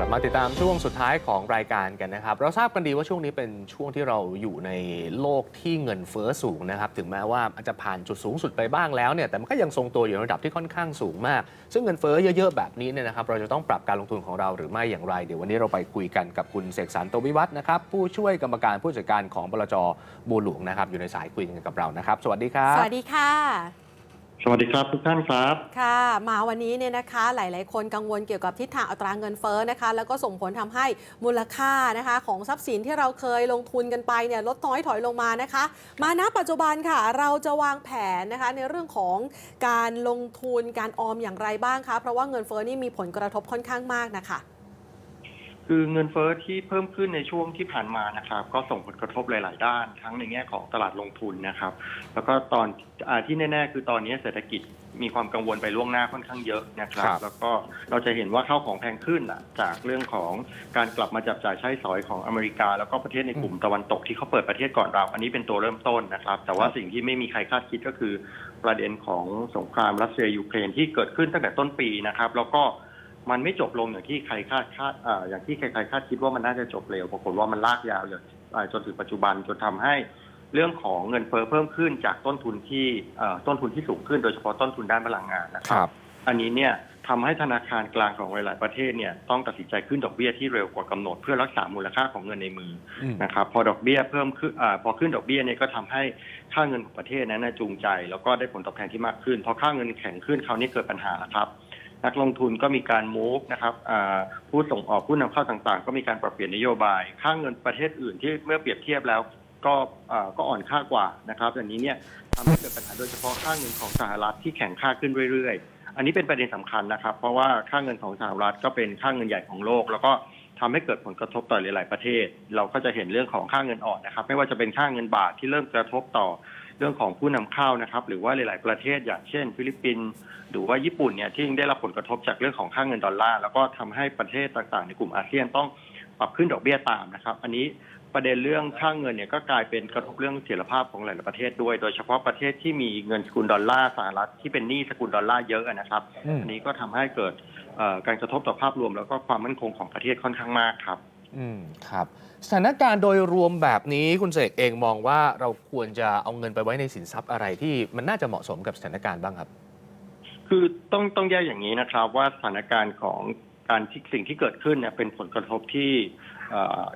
ลับมาติดตามช่วงสุดท้ายของรายการกันนะครับ เราทราบกันดีว่าช่วงนี้เป็นช่วงที่เราอยู่ในโลกที่เงินเฟ้อสูงนะครับ ถึงแม้ว่าอาจจะผ่านจุดสูงสุดไปบ้างแล้วเนี่ยแต่มันก็ยังทรงตัวอยู่ในระดับที่ค่อนข้างสูงมาก ซึ่งเงินเฟ้อเยอะๆแบบนี้เนี่ยนะครับ เราจะต้องปรับการลงทุนของเราหรือไม่อย่างไร เดี๋ยววันนี้เราไปคุยกันกับคุณเสกสรรโตวิวัฒน์นะครับผู้ช่วยกรรมการผู้จัดการของบลจบัวหลวงนะครับอยู่ในสายคุยกันกับเรานะครับ สวัสดีครับ สวัสดีค่ะ สวัสดีครับทุกท่านครับ ค่ะ มาวันนี้เนี่ยนะคะหลาย ๆ คนกังวลเกี่ยวกับทิศทางอัตราเงินเฟ้อนะคะ แล้วก็ส่งผลทำให้มูลค่านะคะ ของทรัพย์สินที่เราเคยลงทุนกันไปเนี่ยลดน้อยถอยลงมานะคะ มาณปัจจุบันค่ะ เราจะวางแผนนะคะในเรื่องของการลงทุนการออมอย่างไรบ้างคะเพราะว่าเงินเฟ้อนี่มีผลกระทบค่อนข้างมากนะคะ คือเงินเฟ้อที่เพิ่มขึ้นในช่วงที่ผ่านมานะครับ ก็ส่งผลกระทบหลาย ๆ ด้าน ทั้งในแง่ของตลาดลงทุนนะครับ แล้วก็ตอนอาที่แน่ ๆ คือตอนนี้เศรษฐกิจมีความกังวลไปล่วงหน้าค่อนข้างเยอะนะครับครับแล้วก็เราจะเห็นว่าข้าวของแพงขึ้นอะจากเรื่องของการกลับมาจับจ่ายใช้สอยของอเมริกา แล้วก็ประเทศในกลุ่มตะวันตกที่เขาเปิดประเทศก่อนเรา อันนี้เป็นตัวเริ่มต้นนะครับ แต่ว่าสิ่งที่ไม่มีใครคาดคิดก็คือประเด็นของสงครามรัสเซียยูเครนที่เกิดขึ้นตั้งแต่ต้นปีนะครับ แล้วก็ มันไม่จบลงอย่างที่ใครคาดคาดอ่าอย่างที่ใครๆคาดคิดว่ามันน่าจะจบเร็วปรากฏว่ามันลากยาวเลยอ่าจนถึงปัจจุบันจนทำให้เรื่องของเงินเฟ้อเพิ่มขึ้นจากต้นทุนที่เอ่อต้นทุนที่สูงขึ้นโดยเฉพาะต้นทุนด้านพลังงานนะคครับรับ อันนี้เนี่ยทำให้ธนาคารกลางของหลาย ๆ ประเทศเนี่ยต้องตัดสินใจขึ้นดอกเบี้ยที่เร็วกว่ากำหนดเพื่อรักษามูลค่าของเงินในมืออืมนะครับพอดอกเบี้ยเพิ่มขึ้นอาพอขึ้นดอกเบี้ยเนี่ยก็ทำให้ค่าเงินของประเทศนั้นนะจูงใจ แล้วก็ได้ผลตอบแทนที่มากขึ้นพอค่าเงินแข็งขึ้นคราวนี้เกิดปัญหาแล้วครับ นักลงทุนก็มีการมูฟนะครับผู้ส่งออกผู้นำเข้าต่างๆ ก็มีการปรับเปลี่ยนนโยบาย ค่าเงินประเทศอื่นที่เมื่อเปรียบเทียบแล้วก็อ่าก็อ่อนค่ากว่านะครับอย่างนี้เนี่ยทำให้เกิดปัญหาโดยเฉพาะค่าเงินของสหรัฐที่แข็งค่าขึ้นเรื่อยๆ อันนี้เป็นประเด็นสำคัญนะครับ เพราะว่าค่าเงินของสหรัฐก็เป็นค่าเงินใหญ่ของโลก แล้วก็ทำให้เกิดผลกระทบต่อหลาย ๆ ประเทศ เราก็จะเห็นเรื่องของค่าเงินอ่อนนะครับ ไม่ว่าจะเป็นค่าเงินบาทที่เริ่มกระทบต่อ เรื่องของผู้นำเข้านะครับ หรือว่าหลาย ๆ ประเทศอย่างเช่น ฟิลิปปินส์หรือว่าญี่ปุ่นเนี่ยที่ได้รับผลกระทบจากเรื่องของค่าเงินดอลลาร์แล้วก็ทำให้ประเทศต่าง ๆ ในกลุ่มอาเซียนต้องปรับขึ้นดอกเบี้ยตามนะครับ อันนี้ประเด็นเรื่องค่าเงินเนี่ยก็กลายเป็นกระทบเรื่องเสถียรภาพของหลาย ๆ ประเทศด้วย โดยเฉพาะประเทศที่มีเงินสกุลดอลลาร์สหรัฐที่เป็นหนี้สกุลดอลลาร์เยอะนะครับอันนี้ก็ทำให้เกิดการกระทบต่อภาพรวม แล้วก็ความมั่นคงของประเทศค่อนข้างมากครับ อืมครับสถานการณ์โดยรวมแบบนี้คุณเสกเองมองว่าเราควรจะเอาเงินไปไว้ในสินทรัพย์อะไรที่มันน่าจะเหมาะสมกับสถานการณ์บ้างครับ คือต้องต้องแยกอย่างนี้นะครับ ว่าสถานการณ์ของการที่สิ่งที่เกิดขึ้นเนี่ยเป็นผลกระทบที่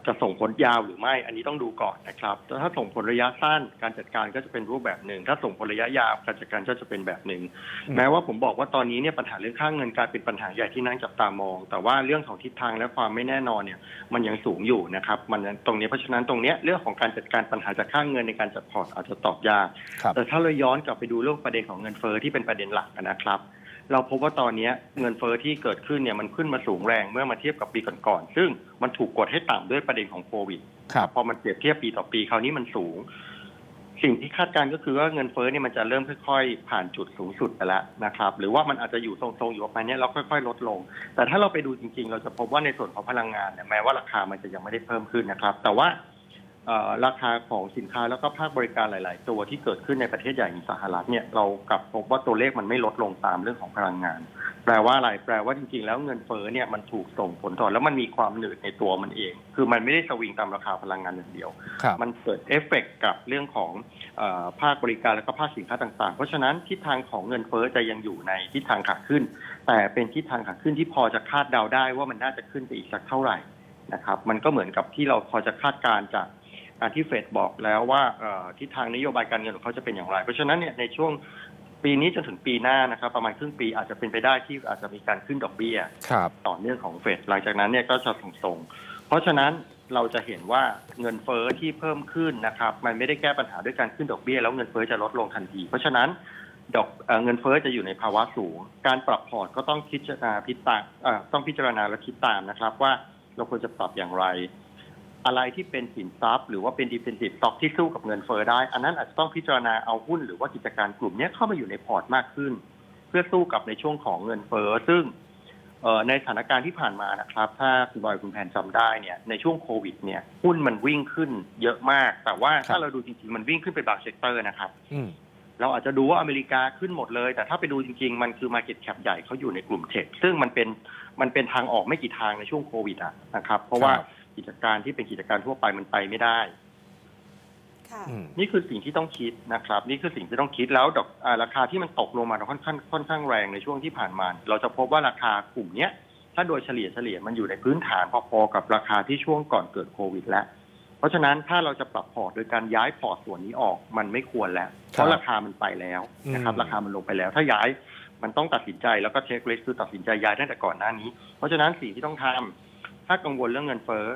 จะส่งผลยาวหรือไม่ อันนี้ต้องดูก่อนนะครับแต่ถ้าส่งผลระยะสั้นการจัดการก็จะเป็นรูปแบบหนึ่ง ถ้าส่งผลระยะยาวการจัดการก็จะเป็นแบบหนึ่งอืมแม้ว่าผมบอกว่าตอนนี้เนี่ยปัญหาเรื่องค่างเงินกลายเป็นปัญหาใหญ่ที่นั่งจับตามอง แต่ว่าเรื่องของทิศทางและความไม่แน่นอนเนี่ยมันยังสูงอยู่นะครับ มันตรงนี้เพราะฉะนั้นตรงเนี้ยเรื่องของการจัดการปัญหาจากค่างเงินในการจัดพอร์ตอาจจะตอบยากครับแต่ถ้าเราย้อนกลับไปดูเรื่องประเด็นของเงินเฟ้อที่เป็นประเด็นหลักนะครับ เราพบว่าตอนนี้เงินเฟ้อที่เกิดขึ้นเนี่ยมันขึ้นมาสูงแรงเมื่อมาเทียบกับปีก่อนๆซึ่งมันถูกกดให้ต่ำด้วยประเด็นของโควิดครับพอมันเปรียบเทียบปีต่อปีคราวนี้มันสูง สิ่งที่คาดการณ์ก็คือว่าเงินเฟ้อเนี่ยมันจะเริ่มค่อยๆ ผ่านจุดสูงสุดไปแล้วนะครับ หรือว่ามันอาจจะอยู่ทรงๆอยู่ประมาณเนี้ยแล้วค่อยๆ ลดลง แต่ถ้าเราไปดูจริง ๆ เราจะพบว่าในส่วนของพลังงานเนี่ยแม้ว่าราคามันจะยังไม่ได้เพิ่มขึ้นนะครับ แต่ว่าเอ่อ ราคาของสินค้าแล้วก็ภาคบริการหลาย ๆ ตัวที่เกิดขึ้นในประเทศใหญ่อย่างสหรัฐเนี่ยเรากลับพบว่าตัวเลขมันไม่ลดลงตามเรื่องของพลังงาน แปลว่าอะไรแปลว่าจริง ๆ แล้วเงินเฟ้อเนี่ยมันถูกส่งผลต่อแล้วมันมีความหนืดในตัวมันเอง คือมันไม่ได้สวิงตามราคาพลังงานอย่างเดียวครับมันเกิดเอฟเฟกต์กับเรื่องของเออภาคบริการแล้วก็ภาคสินค้าต่าง ๆ เพราะฉะนั้นทิศทางของเงินเฟ้อจะยังอยู่ในทิศทางขาขึ้น แต่เป็นทิศทางขาขึ้นที่พอจะคาดเดาได้ว่ามันน่าจะขึ้นไปอีกสักเท่าไหร่นะครับมันก็เหมือนกับที่เราพอจะคาดการณ์จากการ ที่เฟดบอกแล้วว่าเอ่อทิศทางนโยบายการเงินของเขาจะเป็นอย่างไร เพราะฉะนั้นเนี่ยในช่วงปีนี้จนถึงปีหน้านะครับ ประมาณครึ่งปีอาจจะเป็นไปได้ที่อาจจะมีการขึ้นดอกเบี้ยครับต่อเนื่องของเฟดหลังจากนั้นเนี่ยก็จะส่งๆเพราะฉะนั้นเราจะเห็นว่าเงินเฟ้อที่เพิ่มขึ้นนะครับ มันไม่ได้แก้ปัญหาด้วยการขึ้นดอกเบี้ย แล้วเงินเฟ้อจะลดลงทันที เพราะฉะนั้นดอกเอ่อเงินเฟ้อจะอยู่ในภาวะสูง การปรับพอร์ตก็ต้องพิจารณาพิจารณาเอ่อต้องพิจารณาและคิดตามนะครับ ว่าเราควรจะปรับอย่างไร อะไรที่เป็นสินทรัพย์ หรือว่าเป็นดิเฟนซีฟสต็อกที่สู้กับเงินเฟ้อได้ อันนั้นอาจจะต้องพิจารณาเอาหุ้นหรือว่ากิจการกลุ่มเนี้ยเข้ามาอยู่ในพอร์ตมากขึ้น เพื่อสู้กับในช่วงของเงินเฟ้อซึ่งเอ่อในสถานการณ์ที่ผ่านมานะครับ ถ้าคุณบอยคุณแพนจำได้เนี่ยในช่วงโควิดเนี่ยหุ้นมันวิ่งขึ้นเยอะมาก แต่ว่าครับถ้าเราดูจริงๆ มันวิ่งขึ้นไปบางเซกเตอร์นะครับอืมเราอาจจะดูว่าอเมริกาขึ้นหมดเลย แต่ถ้าไปดูจริงๆ มันคือ Market Cap ใหญ่เขาอยู่ในกลุ่มเทคซึ่งมันเป็นมันเป็นทางออกไม่กี่ทางในช่วงโควิดอะนะครับ เพราะว่าครับ กิจการที่เป็นกิจการทั่วไปมันไปไม่ได้ ค่ะ อืม นี่คือสิ่งที่ต้องคิดนะครับ นี่คือสิ่งที่ต้องคิดแล้วดอกอาราคาที่มันตกลงมาค่อนข้างค่อนข้างแรงในช่วงที่ผ่านมา เราจะพบว่าราคากลุ่มเนี้ย ถ้าโดยเฉลี่ยเฉลี่ยมันอยู่ในพื้นฐานพอๆกับราคาที่ช่วงก่อนเกิดโควิด แล้ว เพราะฉะนั้นถ้าเราจะปรับพอร์ตโดยการย้ายพอร์ตส่วนนี้ออกมันไม่ควรแล้ว เพราะราคามันไปแล้วนะครับ อืม ราคามันลงไปแล้ว ถ้าย้ายมันต้องตัดสินใจแล้วก็เช็คลิสคือตัดสินใจย้ายตั้งแต่ก่อนหน้านี้ เพราะฉะนั้นสิ่งที่ต้องทำ ถ้ากังวลเรื่องเงินเฟ้อ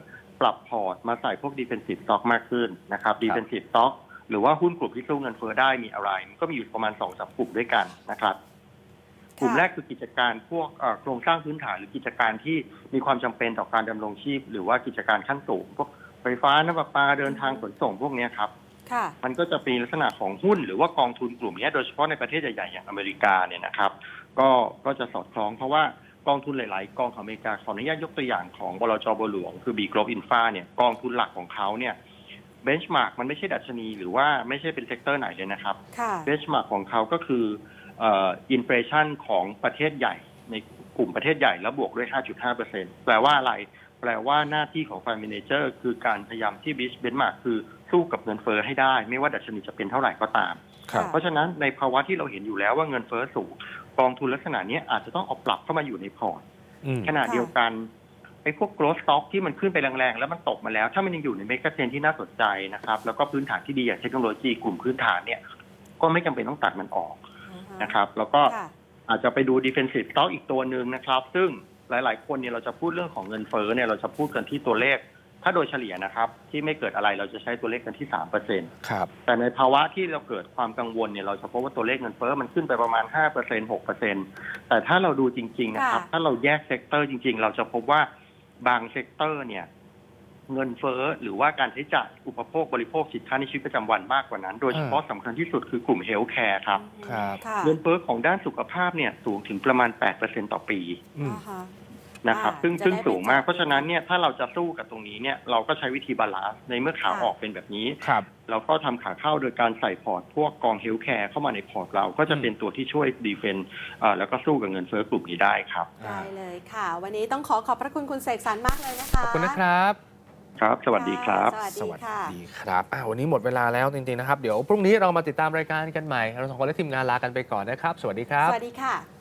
ปรับพอร์ตมาใส่พวก defensive stock มากขึ้นนะครับ defensive stock หรือว่าหุ้นกลุ่มที่สู้เงินเฟ้อได้มีอะไร มันก็มีอยู่ประมาณสองสามกลุ่มด้วยกันนะครับ กลุ่มแรกคือกิจการพวกเอ่อโครงสร้างพื้นฐานหรือกิจการที่มีความจำเป็นต่อการดำรงชีพ หรือว่ากิจการขั้นสูงพวกไฟฟ้าน้ำประปาเดินทางขนส่งพวกเนี้ยครับค่ะมันก็จะเป็นลักษณะของหุ้นหรือว่ากองทุนกลุ่มเนี้ยโดยเฉพาะในประเทศใหญ่ๆอย่างอเมริกาเนี่ยนะครับ ก็ก็จะสอดคล้องเพราะว่า กองทุนหลาย ๆ กองของอเมริกาขออนุญาตยกตัวอย่างของบลจบหลวง คือ B Globe Infra เนี่ยกองทุนหลักของเขาเนี่ยเบนช์มาร์กมันไม่ใช่ดัชนีหรือว่าไม่ใช่เป็นเซกเตอร์ไหนเลยนะครับค่ะเบนช์มาร์กของเขาก็คืออินเฟชันของประเทศใหญ่ในกลุ่มประเทศใหญ่แล้วบวกด้วย 5.5%แปลว่าอะไร แปลว่าหน้าที่ของ Fund Manager คือการพยายามที่บิชเบนช์มาร์กคือสู้กับเงินเฟ้อให้ได้ ไม่ว่าดัชนีจะเป็นเท่าไหร่ก็ตามครับเพราะฉะนั้นในภาวะที่เราเห็นอยู่แล้วว่าเงินเฟ้อสูง กองทุนลักษณะเนี้ยอาจจะต้องเอาปรับเข้ามาอยู่ในพอร์ตอืมขณะเดียวกันไอ้พวก growth stock ที่มันขึ้นไปแรงๆ แล้วมันตกมาแล้ว ถ้ามันยังอยู่ในเมกะเทรนที่น่าสนใจนะครับ แล้วก็พื้นฐานที่ดีอย่างเทคโนโลยีกลุ่มพื้นฐานเนี่ย ก็ไม่จำเป็นต้องตัดมันออกนะครับ แล้วก็ค่ะ อาจจะไปดู defensive stock อีกตัวหนึ่งนะครับ ซึ่งหลายๆ คนเนี่ยเราจะพูดเรื่องของเงินเฟ้อเนี่ยเราจะพูดกันที่ตัวเลข ถ้าโดยเฉลี่ยนะครับที่ไม่เกิดอะไรเราจะใช้ตัวเลขกันที่สามเปอร์เซ็นตครับ แต่ในภาวะที่เราเกิดความกังวลเนี่ยเราจะพบว่าตัวเลขเงินเฟ้อมันขึ้นไปประมาณ5% 6%แต่ถ้าเราดูจริง ๆ นะครับค่ะถ้าเราแยกเซกเตอร์จริง ๆ เราจะพบว่าบางเซกเตอร์เนี่ยเงินเฟ้อหรือว่าการใช้จ่ายอุปโภคบริโภคสินค้าในชีวิตประจำวันมากกว่านั้น โดยเฉพาะสำคัญที่สุดคือกลุ่มเฮลท์แคร์ครับครับค่ะเงินเฟ้อของด้านสุขภาพเนี่ยสูงถึงประมาณ8%ต่อปีอืมอ่าฮะ นะครับอ่าซึ่งจะซึ่งได้ไม่สูงมากจับเพราะฉะนั้นเนี่ยถ้าเราจะสู้กับตรงนี้เนี่ยเราก็ใช้วิธีบาลานซ์ในเมื่อขาค่ะออกเป็นแบบนี้ครับเราก็ทำขาเข้าโดยการใส่พอร์ต พวกกองเฮลท์แคร์เข้ามาในพอร์ตเราก็จะเป็นตัวที่ช่วยดีเฟนต์แล้วก็สู้กับเงินเฟ้อกลุ่มนี้ได้ครับได้เลยค่ะ วันนี้ต้องขอขอบพระคุณคุณเสกสรรมากเลยนะคะขอบคุณนะครับครับ สวัสดีครับ สวัสดีค่ะดีครับอ่าวันนี้หมดเวลาแล้วจริงๆนะครับ เดี๋ยวพรุ่งนี้เรามาติดตามรายการกันใหม่ เราสองคนและทีมงานลากันไปก่อนนะครับ สวัสดีครับ สวัสดีค่ะ